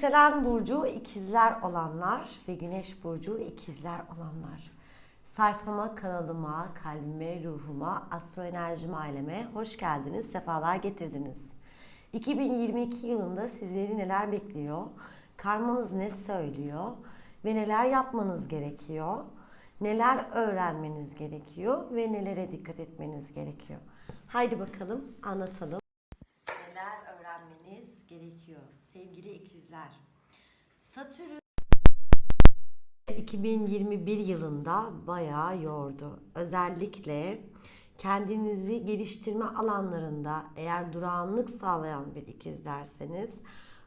Yükselen burcu ikizler olanlar ve güneş burcu ikizler olanlar. Sayfama, kanalıma, kalbime, ruhuma, astroenerjim aileme hoş geldiniz, sefalar getirdiniz. 2022 yılında sizleri neler bekliyor? Karmanız ne söylüyor? Ve neler yapmanız gerekiyor? Neler öğrenmeniz gerekiyor ve nelere dikkat etmeniz gerekiyor? Haydi bakalım anlatalım. Neler öğrenmeniz gerekiyor sevgili ikizler? Satürn 2021 yılında bayağı yordu. Özellikle kendinizi geliştirme alanlarında eğer durağanlık sağlayan bir ikizlerseniz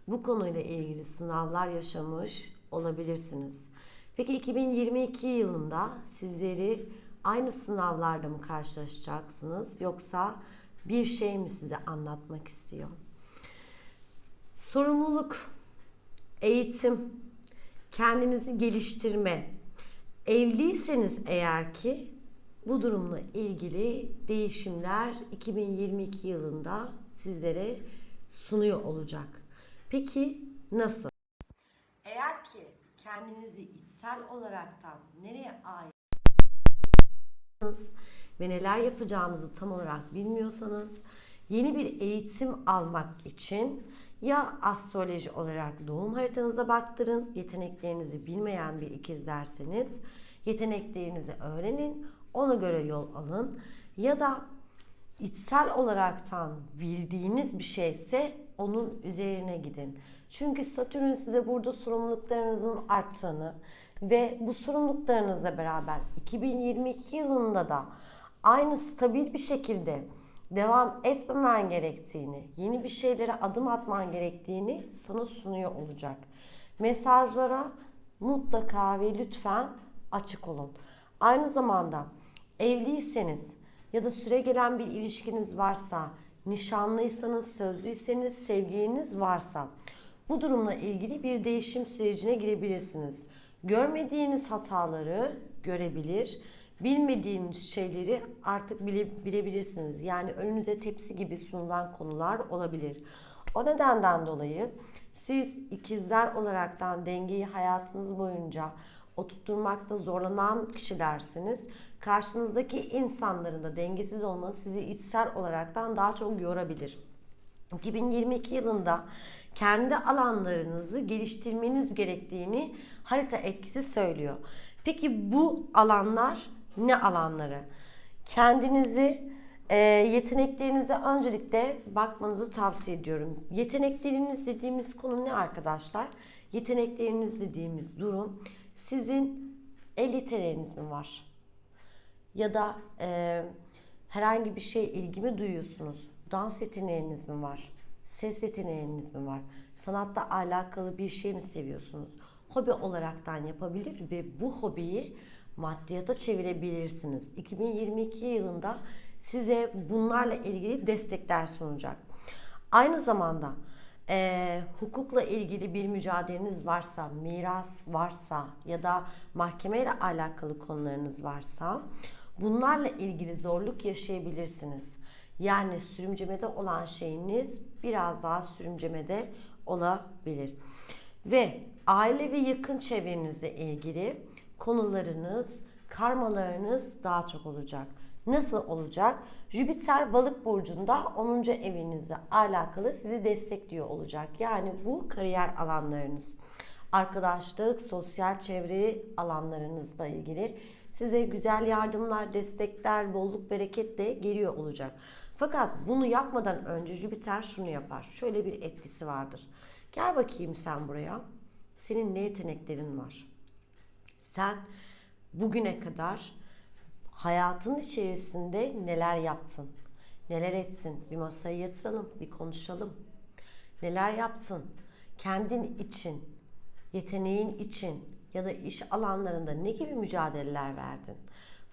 bu konuyla ilgili sınavlar yaşamış olabilirsiniz. Peki 2022 yılında sizleri aynı sınavlarda mı karşılaşacaksınız yoksa bir şey mi size anlatmak istiyor? Sorumluluk, eğitim, kendinizi geliştirme. Evliyseniz eğer ki bu durumla ilgili değişimler 2022 yılında sizlere sunuyor olacak. Peki nasıl? Eğer ki kendinizi içsel olaraktan nereye ait ve neler yapacağınızı tam olarak bilmiyorsanız yeni bir eğitim almak için ya astroloji olarak doğum haritanıza baktırın. Yeteneklerinizi bilmeyen bir ikizlerseniz yeteneklerinizi öğrenin. Ona göre yol alın. Ya da içsel olaraktan bildiğiniz bir şeyse onun üzerine gidin. Çünkü Satürn size burada sorumluluklarınızın arttığını ve bu sorumluluklarınızla beraber 2022 yılında da aynı stabil bir şekilde devam etmemen gerektiğini, yeni bir şeylere adım atman gerektiğini sana sunuyor olacak. Mesajlara mutlaka ve lütfen açık olun. Aynı zamanda evliyseniz ya da süre gelen bir ilişkiniz varsa, nişanlıysanız, sözlüyseniz, sevgiliniz varsa bu durumla ilgili bir değişim sürecine girebilirsiniz. Görmediğiniz hataları görebilir, bilmediğiniz şeyleri artık bile, bilebilirsiniz. Yani önünüze tepsi gibi sunulan konular olabilir. O nedenden dolayı siz ikizler olaraktan dengeyi hayatınız boyunca oturtturmakta zorlanan kişilersiniz. Karşınızdaki insanların da dengesiz olması sizi içsel olaraktan daha çok yorabilir. 2022 yılında kendi alanlarınızı geliştirmeniz gerektiğini harita etkisi söylüyor. Peki bu alanlar ne alanları? Kendinizi e, yeteneklerinize öncelikle bakmanızı tavsiye ediyorum. Yetenekleriniz dediğimiz konu ne arkadaşlar? Yetenekleriniz dediğimiz durum sizin el yeteneğiniz mi var? Ya da e, herhangi bir şey ilgimi duyuyorsunuz? Dans yeteneğiniz mi var? Ses yeteneğiniz mi var? Sanatta alakalı bir şey mi seviyorsunuz? Hobi olaraktan yapabilir ve bu hobiyi maddiyata çevirebilirsiniz. 2022 yılında size bunlarla ilgili destekler sunacak. Aynı zamanda e, hukukla ilgili bir mücadeleniz varsa, miras varsa ya da mahkemeyle alakalı konularınız varsa bunlarla ilgili zorluk yaşayabilirsiniz. Yani sürümcemede olan şeyiniz biraz daha sürümcemede olabilir. Ve aile ve yakın çevrenizle ilgili konularınız, karmalarınız daha çok olacak. Nasıl olacak? Jüpiter balık burcunda 10. evinizle alakalı sizi destekliyor olacak. Yani bu kariyer alanlarınız, arkadaşlık, sosyal çevre alanlarınızla ilgili size güzel yardımlar, destekler, bolluk, bereket de geliyor olacak. Fakat bunu yapmadan önce Jüpiter şunu yapar. Şöyle bir etkisi vardır. Gel bakayım sen buraya. Senin ne yeteneklerin var? Sen bugüne kadar hayatın içerisinde neler yaptın? Neler ettin? Bir masaya yatıralım, bir konuşalım. Neler yaptın? Kendin için, yeteneğin için ya da iş alanlarında ne gibi mücadeleler verdin?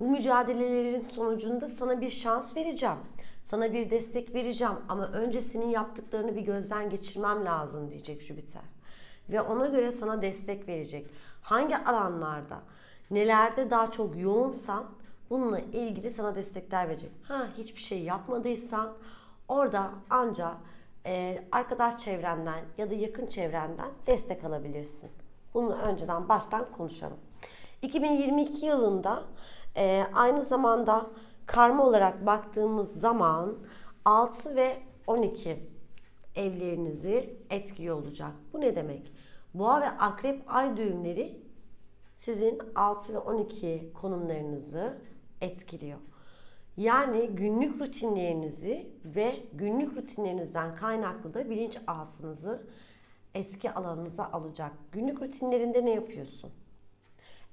Bu mücadelelerin sonucunda sana bir şans vereceğim. Sana bir destek vereceğim ama önce senin yaptıklarını bir gözden geçirmem lazım diyecek Jüpiter. Ve ona göre sana destek verecek. Hangi alanlarda, nelerde daha çok yoğunsan bununla ilgili sana destekler verecek. Ha hiçbir şey yapmadıysan orada anca e, arkadaş çevrenden ya da yakın çevrenden destek alabilirsin. Bunu önceden baştan konuşalım. 2022 yılında e, aynı zamanda karma olarak baktığımız zaman 6 ve 12 evlerinizi etkiliyor olacak. Bu ne demek? Boğa ve akrep ay düğümleri sizin 6 ve 12 konumlarınızı etkiliyor. Yani günlük rutinlerinizi ve günlük rutinlerinizden kaynaklı da bilinçaltınızı etki alanınıza alacak. Günlük rutinlerinde ne yapıyorsun?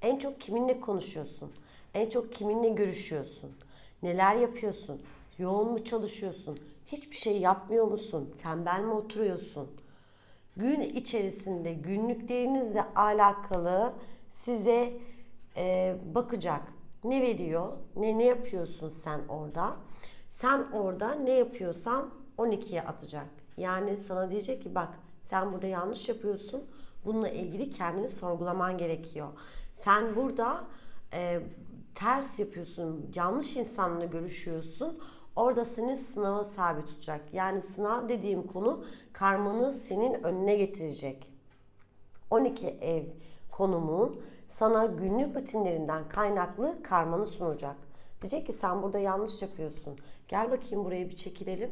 En çok kiminle konuşuyorsun? En çok kiminle görüşüyorsun? Neler yapıyorsun? Yoğun mu çalışıyorsun? Hiçbir şey yapmıyor musun? Tembel mi oturuyorsun? Gün içerisinde günlüklerinizle alakalı size e, bakacak. Ne veriyor? Ne ne yapıyorsun sen orada? Sen orada ne yapıyorsan 12'ye atacak. Yani sana diyecek ki bak sen burada yanlış yapıyorsun. Bununla ilgili kendini sorgulaman gerekiyor. Sen burada e, ters yapıyorsun, yanlış insanla görüşüyorsun. Orada seni sınava tabi tutacak. Yani sınav dediğim konu karmanı senin önüne getirecek. 12 ev konumun sana günlük rutinlerinden kaynaklı karmanı sunacak. Diyecek ki sen burada yanlış yapıyorsun. Gel bakayım buraya bir çekilelim.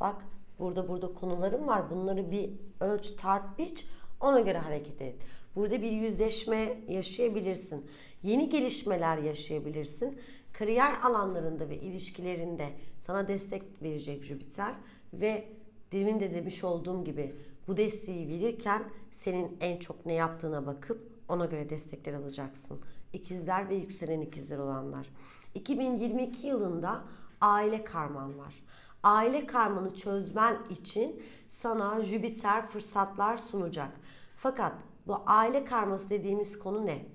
Bak burada burada konularım var. Bunları bir ölç, tart, biç. Ona göre hareket et. Burada bir yüzleşme yaşayabilirsin. Yeni gelişmeler yaşayabilirsin. Kariyer alanlarında ve ilişkilerinde sana destek verecek Jüpiter ve demin de demiş olduğum gibi bu desteği verirken senin en çok ne yaptığına bakıp ona göre destekler alacaksın. İkizler ve yükselen ikizler olanlar. 2022 yılında aile karman var. Aile karmanı çözmen için sana Jüpiter fırsatlar sunacak. Fakat bu aile karması dediğimiz konu ne?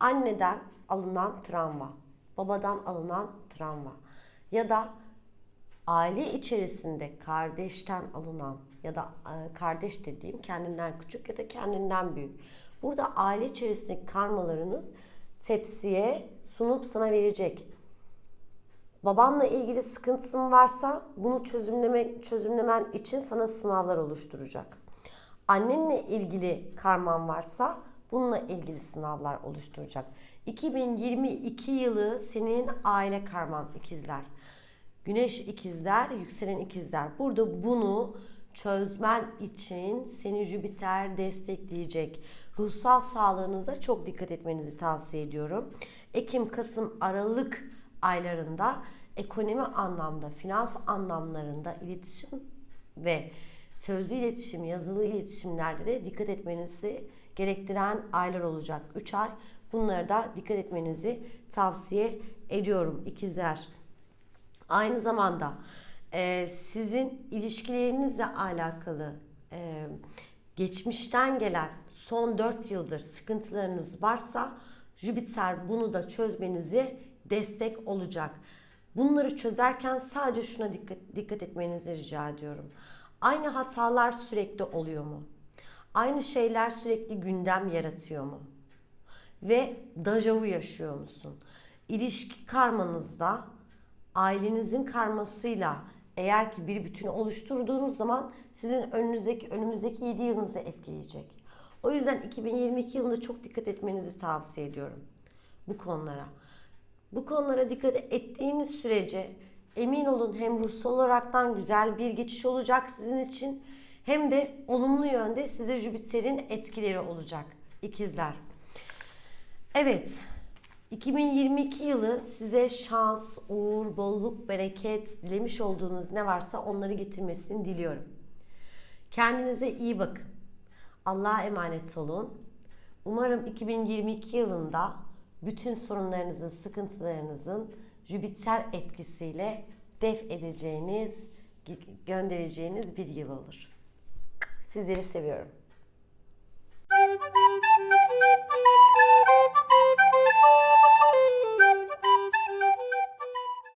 Anneden alınan travma, babadan alınan travma ya da aile içerisinde kardeşten alınan ya da e, kardeş dediğim kendinden küçük ya da kendinden büyük. Burada aile içerisindeki karmalarını tepsiye sunup sana verecek. Babanla ilgili sıkıntın varsa bunu çözümleme, çözümlemen için sana sınavlar oluşturacak. Annenle ilgili karman varsa bununla ilgili sınavlar oluşturacak. 2022 yılı senin aile karman ikizler. Güneş ikizler, yükselen ikizler. Burada bunu çözmen için seni Jüpiter destekleyecek. Ruhsal sağlığınıza çok dikkat etmenizi tavsiye ediyorum. Ekim, Kasım, Aralık aylarında ekonomi anlamda, finans anlamlarında iletişim ve sözlü iletişim, yazılı iletişimlerde de dikkat etmenizi gerektiren aylar olacak. 3 ay bunlara da dikkat etmenizi tavsiye ediyorum ikizler. Aynı zamanda e, sizin ilişkilerinizle alakalı e, geçmişten gelen son 4 yıldır sıkıntılarınız varsa Jüpiter bunu da çözmenize destek olacak. Bunları çözerken sadece şuna dikkat, dikkat etmenizi rica ediyorum. Aynı hatalar sürekli oluyor mu? Aynı şeyler sürekli gündem yaratıyor mu? Ve dajavu yaşıyor musun? İlişki karmanızda ailenizin karmasıyla eğer ki bir bütün oluşturduğunuz zaman sizin önünüzdeki önümüzdeki 7 yılınızı etkileyecek. O yüzden 2022 yılında çok dikkat etmenizi tavsiye ediyorum bu konulara. Bu konulara dikkat ettiğiniz sürece emin olun hem ruhsal olaraktan güzel bir geçiş olacak sizin için hem de olumlu yönde size Jüpiter'in etkileri olacak ikizler. Evet, 2022 yılı size şans, uğur, bolluk, bereket dilemiş olduğunuz ne varsa onları getirmesini diliyorum. Kendinize iyi bakın. Allah'a emanet olun. Umarım 2022 yılında bütün sorunlarınızın, sıkıntılarınızın Jüpiter etkisiyle def edeceğiniz, göndereceğiniz bir yıl olur. Sizleri seviyorum.